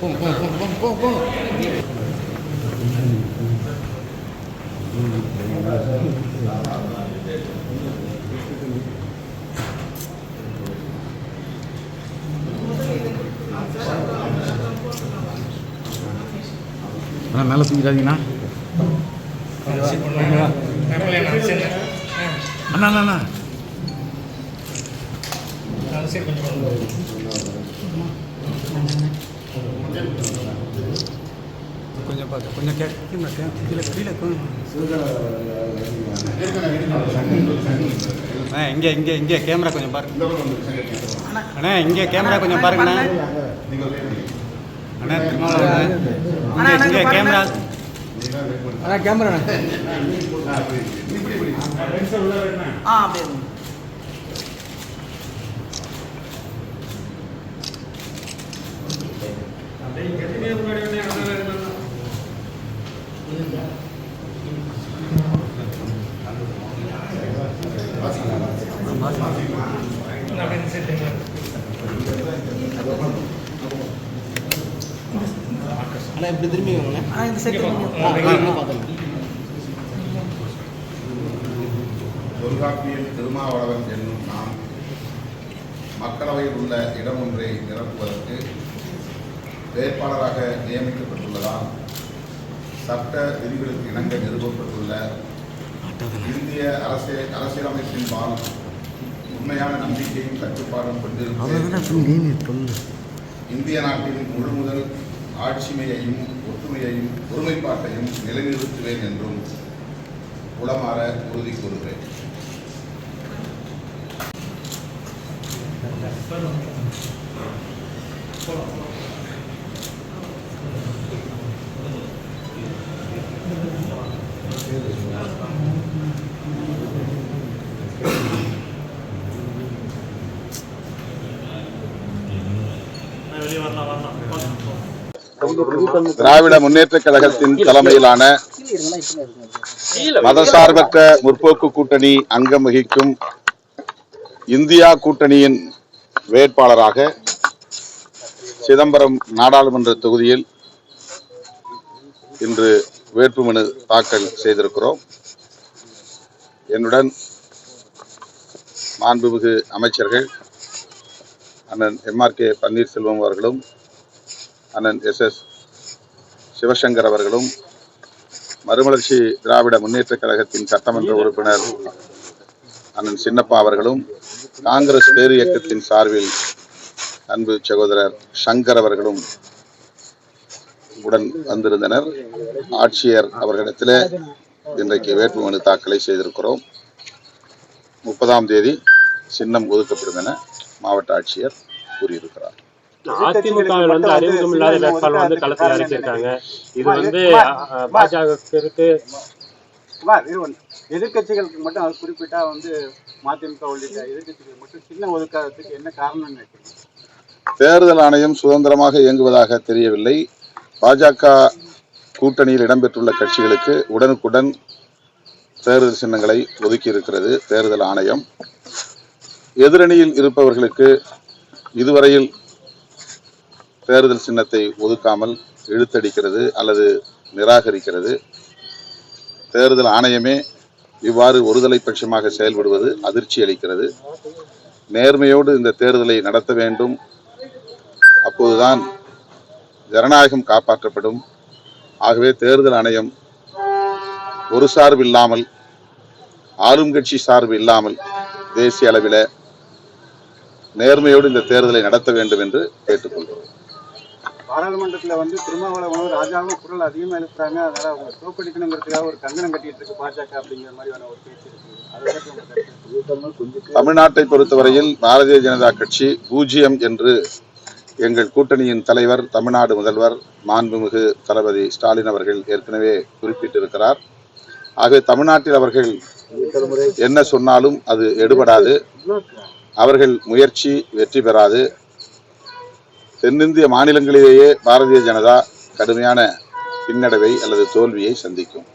Pum, pum, pum, pum, pum, mana. மேலே அண்ணா கொஞ்சம் பார்த்து கொஞ்சம் கே கீழே கீழே ஆ இங்கே இங்கே இங்கே கேமரா கொஞ்சம் பாருங்க அண்ணா இங்கே கேமரா கொஞ்சம் பாருங்கண்ணா. அண்ணா திருமாவளவன் இங்கே இங்கே கேமரா அண்ணா கேமரா ஆ அப்படியே அண்ணா இப்படி திரும்பி வாங்க. ஆ இந்த செட்டு தொல்காப்பியல் திருமாவளவன் என்னும் நாம் மக்களவையில் உள்ள இடம் ஒன்றை நிரப்புவதற்கு வேட்பாளராக நியமிக்கப்பட்டுள்ளதால் சட்ட விதிகளுக்கு இணங்க நிறுவப்பட்டுள்ள இந்திய அரசிய அரசியலமைப்பின்பால் உண்மையான நம்பிக்கையும் கட்டுப்பாடும் கொண்டிருக்கும் இந்திய நாட்டின் முழு முதல் ஆட்சிமையையும் ஒற்றுமையையும் ஒருமைப்பாட்டையும் நிலைநிறுத்துவேன் என்றும் உளமாற உறுதி கூறுகிறேன். திராவிட முன்னேற்ற கழகத்தின் தலைமையிலான மதசார்பற்ற முற்போக்கு கூட்டணி அங்கம் வகிக்கும் இந்தியா கூட்டணியின் வேட்பாளராக சிதம்பரம் நாடாளுமன்ற தொகுதியில் இன்று வேட்புமனு தாக்கல் செய்திருக்கிறோம். என்னுடன் மாண்புமிகு அமைச்சர்கள் அண்ணன் எம்ஆர் கே பன்னீர்செல்வம் அவர்களும் அண்ணன் எஸ் எஸ் சிவசங்கர் அவர்களும் மறுமலர்ச்சி திராவிட முன்னேற்றக் கழகத்தின் சட்டமன்ற உறுப்பினர் அண்ணன் சின்னப்பா அவர்களும் காங்கிரஸ் பேரு இயக்கத்தின் சார்பில் அன்பு சகோதரர் சங்கர் அவர்களும் உடன் வந்திருந்தனர். ஆட்சியர் அவர்களிடத்தில் இன்றைக்கு வேட்புமனு தாக்கலை செய்திருக்கிறோம். முப்பதாம் தேதி சின்னம் ஒதுக்கப்படும் என மாவட்ட ஆட்சியர் கூறியிருக்கிறார். அதிமுக வந்து அறிமுகம் இல்லாத வேட்பாளர் வந்து களத்தில் இறக்கியிருக்காங்க இது வந்து பாஜகவிற்கு எதிர்க்கட்சிகளுக்கு மட்டும் அது குறிப்பிட்டா வந்து மதிமுக உள்ளிட்ட எதிர்க்கட்சிகள் மட்டும் சின்ன ஒதுக்காததுக்கு என்ன நினைக்கிறீங்க? தேர்தல் ஆணையம் சுதந்திரமாக இயங்குவதாக தெரியவில்லை. பாஜக கூட்டணியில் இடம்பெற்றுள்ள கட்சிகளுக்கு உடனுக்குடன் தேர்தல் சின்னங்களை ஒதுக்கி இருக்கிறது தேர்தல் ஆணையம். எதிரணியில் இருப்பவர்களுக்கு இதுவரையில் தேர்தல் சின்னத்தை ஒதுக்காமல் இழுத்தடிக்கிறது அல்லது நிராகரிக்கிறது. தேர்தல் ஆணையமே இவ்வாறு ஒருதலை பட்சமாக செயல்படுவது அதிர்ச்சி அளிக்கிறது. நேர்மையோடு இந்த தேர்தலை நடத்த வேண்டும். அப்போதுதான் ஜனநாயகம் காப்பாற்றப்படும். ஆகவே தேர்தல் ஆணையம் ஒரு சார்பு இல்லாமல் ஆளும் கட்சி சார்பு இல்லாமல் தேசிய அளவில் நேர்மையோடு இந்த தேர்தலை நடத்த வேண்டும் என்று கேட்டுக்கொள்கிறோம். பாராளுமன்றத்தில் வந்து திருமாவளவனும் ராஜாவும் குரல் அதிகமாக எழுப்புறாங்க. அதனால் அவங்க தோக்கடிக்கணுங்கிறதுக்காக ஒரு கங்கணம் கட்டிட்டு இருக்கு பாஜக அப்படிங்கிற மாதிரியான ஒரு பேச்சு இருக்கு. தமிழ்நாட்டை பொறுத்தவரையில் பாரதிய ஜனதா கட்சி பூஜ்ஜியம் என்று எங்கள் கூட்டணியின் தலைவர் தமிழ்நாடு முதல்வர் மாண்புமிகு தளபதி ஸ்டாலின் அவர்கள் ஏற்கனவே குறிப்பிட்டிருக்கிறார். ஆகவே தமிழ்நாட்டில் அவர்கள் என்ன சொன்னாலும் அது எடுபடாது. அவர்கள் முயற்சி வெற்றி பெறாது. தென்னிந்திய மாநிலங்களிலேயே பாரதிய ஜனதா கடுமையான பின்னடைவை அல்லது தோல்வியை சந்திக்கும்.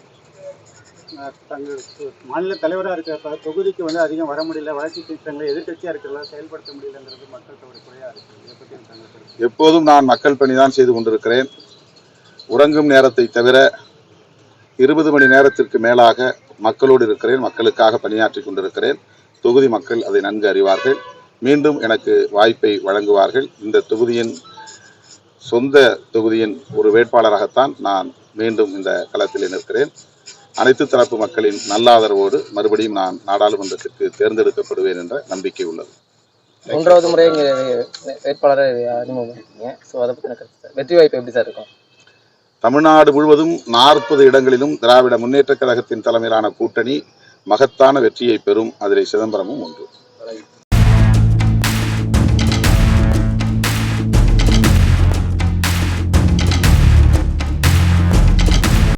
மாநில தலைவராக இருக்கிற தொகுதிக்கு வந்து அதிகம் வர முடியல வளர்ச்சி திட்டங்களை எதிர்க்கட்சியாக இருக்கிறதா செயல்படுத்த முடியலங்கிறது ஒரு குறையாக இருக்குது கருத்து எப்போதும் நான் மக்கள் பணிதான் செய்து கொண்டிருக்கிறேன். உறங்கும் நேரத்தை தவிர இருபது மணி நேரத்திற்கு மேலாக மக்களோடு இருக்கிறேன் மக்களுக்காக பணியாற்றி கொண்டிருக்கிறேன். தொகுதி மக்கள் அதை நன்கு அறிவார்கள். மீண்டும் எனக்கு வாய்ப்பை வழங்குவார்கள். இந்த தொகுதியின் சொந்த தொகுதியின் ஒரு வேட்பாளராகத்தான் நான் மீண்டும் இந்த களத்தில் நிற்கிறேன். அனைத்து தரப்பு மக்களின் நல்லாதரவோடு மறுபடியும் நான் நாடாளுமன்றத்திற்கு தேர்ந்தெடுக்கப்படுவேன் என்ற நம்பிக்கை உள்ளது. மூன்றாவது முறை இங்கே வேட்பாளரை அறிமுகப்படுத்திங்க ஸோ அதை பற்றின கருத்து சார். வெற்றி வாய்ப்பு எப்படி சார் இருக்கும்? தமிழ்நாடு முழுவதும் நாற்பது இடங்களிலும் திராவிட முன்னேற்றக் கழகத்தின் தலைமையிலான கூட்டணி மகத்தான வெற்றியை பெறும். அதிலே சிதம்பரமும் ஒன்று.